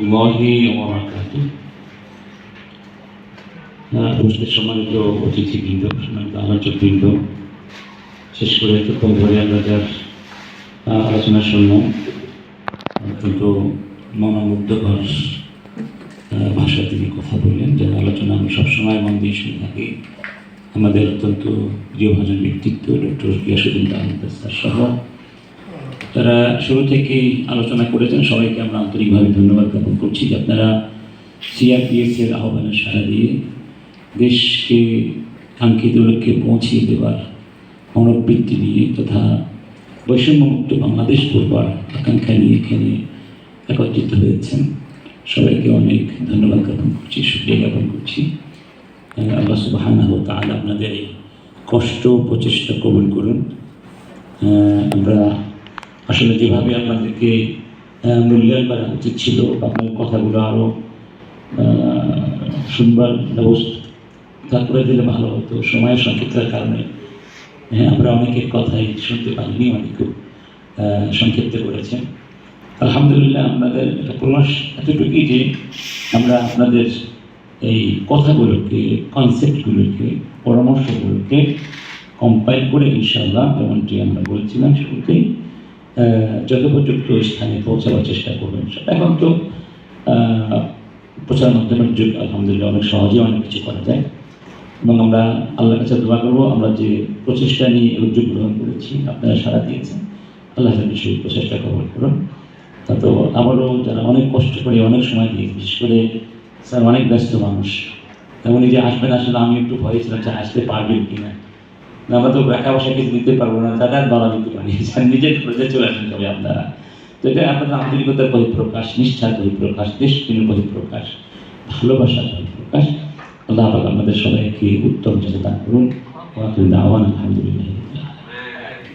রহমতুল্লাহি ওবরাকাতু হ্যাঁ, সম্মানিত অতিথিবৃন্দ, সম্মানিত আলোচকবৃন্দ শেষ করে এতক্ষণ ধরে আমরা যার আলোচনার শুনলাম অত্যন্ত মনোমুগ্ধকর ভাষায় তিনি কথা বললেন, যার আলোচনা আমি সবসময় মন দিয়ে শুনে থাকি। আমাদের অত্যন্ত প্রিয় ভাজন ব্যক্তিত্ব, ডক্টর গিয়াসুদ্দিন আহমদ সহ। তারা শুরু থেকেই আলোচনা করেছেন, সবাইকে আমরা আন্তরিকভাবে ধন্যবাদ জ্ঞাপন করছি যে আপনারা সিআরপিএস এর আহ্বানে সাড়া দিয়ে দেশকে কাঙ্ক্ষিত লক্ষ্যে পৌঁছিয়ে দেওয়ার মনোবৃত্তি নিয়ে তথা বৈষম্যমুক্ত বাংলাদেশ করবার আকাঙ্ক্ষা নিয়ে এখানে একত্রিত হয়েছেন। সবাইকে অনেক ধন্যবাদ জ্ঞাপন করছি সুক্রিয়া জ্ঞাপন করছি। আল্লাহ সুবাহানা আপনাদের এই কষ্ট প্রচেষ্টা কবুল করুন। আমরা আসলে যেভাবে আপনাদেরকে মূল্যায়ন করা উচিত ছিল আপনার কথাগুলো আরও শুনবার ব্যবস্থা করে দিলে ভালো হতো। সময়ের সংক্ষিপ্তের কারণে হ্যাঁ, আমরা অনেকের কথাই শুনতে পারিনি অনেক সংক্ষিপ্ত করেছেন। আলহামদুলিল্লাহ আপনাদের একটা প্রমাস এতটুকুই যে আমরা আপনাদের এই কথাগুলোকে কনসেপ্টগুলোকে পরামর্শগুলোকে কম্পাইল করে ইনশাল্লাহ যেমনটি আমরা বলেছিলাম শুরুতেই যথোপযুক্ত স্থানে পৌঁছাবার চেষ্টা করবেন। এখন তো প্রচার মাধ্যমের যুগ আলহামদুলিল্লাহ অনেক সহজেই অনেক কিছু করা যায়। এবং আমরা আল্লাহর কাছে দোয়া করব আমরা যে প্রচেষ্টা নিয়ে উদ্যোগ গ্রহণ করেছি আপনারা সারা দিয়েছেন আল্লাহ যেন সেই প্রচেষ্টা কবল করুন তা তো আমারও যারা অনেক কষ্ট করে অনেক সময় দিয়ে বিশেষ করে স্যার অনেক ব্যস্ত মানুষ তেমন এই যে আসবেন আসলে আমি একটু ভয় ছিলাম যে আসতে পারবেন কি না না, আমরা তো টাকা পয়সা কিছু দিতে পারব না তারা বলা দিতে পারি নিজের খরচে চলে আসেন তবে আপনারা। তো এটা আপনাদের আন্তরিকতার বহিঃপ্রকাশ, নিষ্ঠার বহিঃপ্রকাশ, দেশপ্রেমের বহিঃপ্রকাশ, ভালোবাসার বহিঃপ্রকাশ। আল্লাহ আমাদের সবাইকে উত্তম যাতে দান করুন। দাওয়ান, আলহামদুলিল্লাহ।